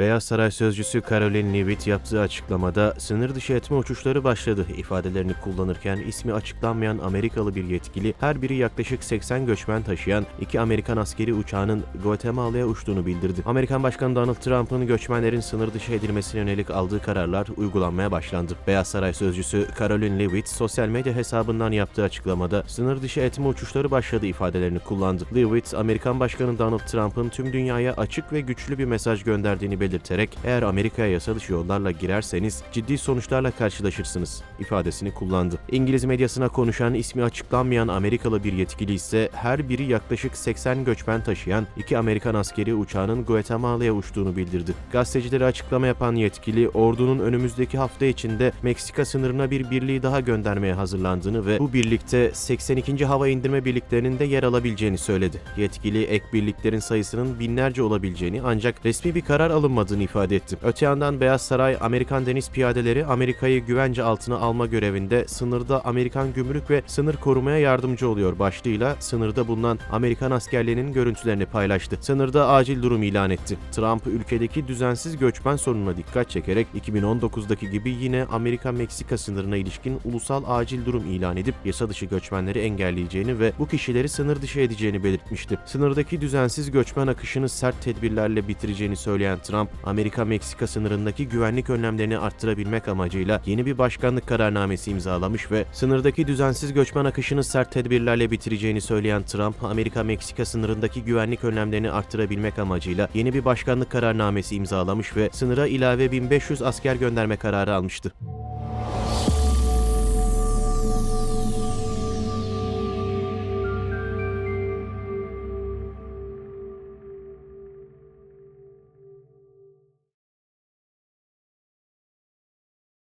Beyaz Saray sözcüsü Caroline Leavitt yaptığı açıklamada sınır dışı etme uçuşları başladı ifadelerini kullanırken ismi açıklanmayan Amerikalı bir yetkili her biri yaklaşık 80 göçmen taşıyan iki Amerikan askeri uçağının Guatemala'ya uçtuğunu bildirdi. Amerikan Başkanı Donald Trump'ın göçmenlerin sınır dışı edilmesine yönelik aldığı kararlar uygulanmaya başlandı. Beyaz Saray sözcüsü Caroline Leavitt sosyal medya hesabından yaptığı açıklamada sınır dışı etme uçuşları başladı ifadelerini kullandı. Leavitt, Amerikan Başkanı Donald Trump'ın tüm dünyaya açık ve güçlü bir mesaj gönderdiğini belirterek eğer Amerika'ya yasa dışı yollarla girerseniz ciddi sonuçlarla karşılaşırsınız ifadesini kullandı. İngiliz medyasına konuşan ismi açıklanmayan Amerikalı bir yetkili ise her biri yaklaşık 80 göçmen taşıyan iki Amerikan askeri uçağının Guatemala'ya uçtuğunu bildirdi. Gazetecilere açıklama yapan yetkili ordunun önümüzdeki hafta içinde Meksika sınırına bir birliği daha göndermeye hazırlandığını ve bu birlikte 82. Hava İndirme Birliklerinin de yer alabileceğini söyledi. Yetkili ek birliklerin sayısının binlerce olabileceğini ancak resmi bir karar alınmadığını ifade etti. Öte yandan Beyaz Saray, Amerikan deniz piyadeleri Amerika'yı güvence altına alma görevinde sınırda Amerikan gümrük ve sınır korumaya yardımcı oluyor başlığıyla sınırda bulunan Amerikan askerlerinin görüntülerini paylaştı. Sınırda acil durum ilan etti. Trump ülkedeki düzensiz göçmen sorununa dikkat çekerek 2019'daki gibi yine Amerika-Meksika sınırına ilişkin ulusal acil durum ilan edip yasa dışı göçmenleri engelleyeceğini ve bu kişileri sınır dışı edeceğini belirtmişti. Sınırdaki düzensiz göçmen akışını sert tedbirlerle bitireceğini söyleyen Trump, Amerika-Meksika sınırındaki güvenlik önlemlerini arttırabilmek amacıyla yeni bir başkanlık kararnamesi imzalamış ve sınırdaki düzensiz göçmen akışını sert tedbirlerle bitireceğini söyleyen Trump, Amerika-Meksika sınırındaki güvenlik önlemlerini arttırabilmek amacıyla yeni bir başkanlık kararnamesi imzalamış ve sınıra ilave 1500 asker gönderme kararı almıştı.